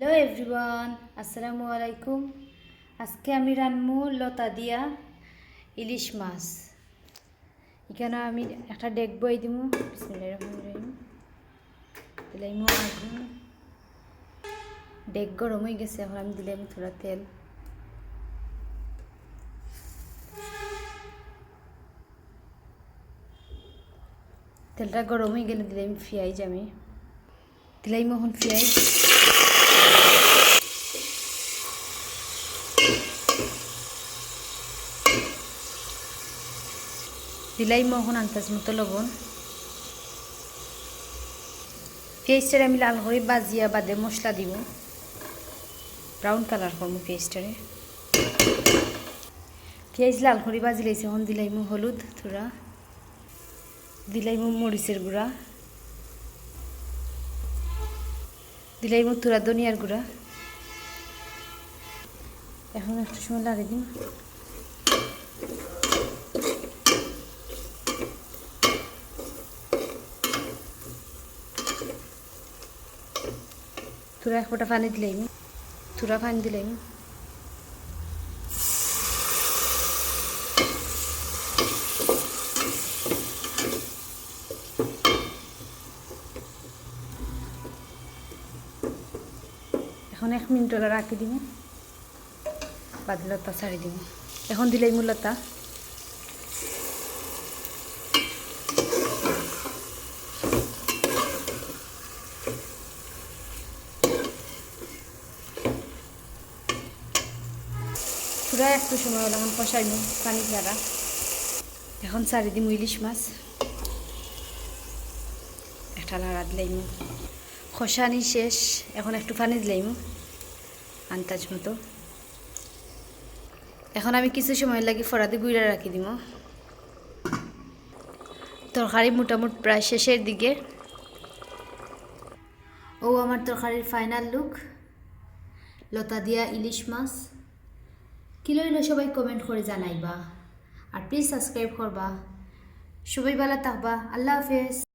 Hello everyone আসসালামু আলাইকুম আজকে আমি রান্নু লতা দিয়া ইলিশ মাছ এখানে আমি একটা ডেক বই দিব আগুন ডেক গরম হয়ে গেছে এখন আমি দিলাম থোড়া তেল তেলটা গরম হয়ে গেলে দিলাম পেঁয়াজ আমি দিলাইম এখন পেঁয়াজ দিলাই মোহন আন্তাজ মতো লবণ। পেঁয়াজটারে আমি লাল করে বাজিয়া বাদে মশলা দিব। ব্রাউন কালার করব পেঁয়াজটারে পেঁয়াজ লাল করে বাজি লাইছে, এখন দিলাইমু হলুদ থোড়া। দিলাইমু মরিচের গুঁড়া। দিলাইমু থোড়া ধনিয়ার গুঁড়া। এখন একটু সময় লাগিয়ে দিন এক ফোঁটা পানি দিলাম তুরা পানি দিলাম এখন এক মিনিট রাখি দিব। বাদলতা ছাড়ি দিব। এখন দিলাই মূলতা পুরা একটু সময় হলো এখন কষাই নি পানি ছাড়া। এখন চারি দিম ইলিশ মাছ। একটা লাড়া দিলাইম। খসানি শেষ, এখন একটু পানি দিলাইম আন্তাজ মতো। এখন আমি কিছু সময় লাগি ফরাদি গুইরা রাখি দিম। তরকারি মোটামুটি প্রায় শেষের দিকে। ও আমার তরকারির ফাইনাল লুক লতা দিয়া ইলিশ মাছ। কি লইল সবাই কমেন্ট করে জানাইবা। আর প্লিজ সাবস্ক্রাইব করবা। সবাই ভালো থাকবা। আল্লাহ হাফেজ।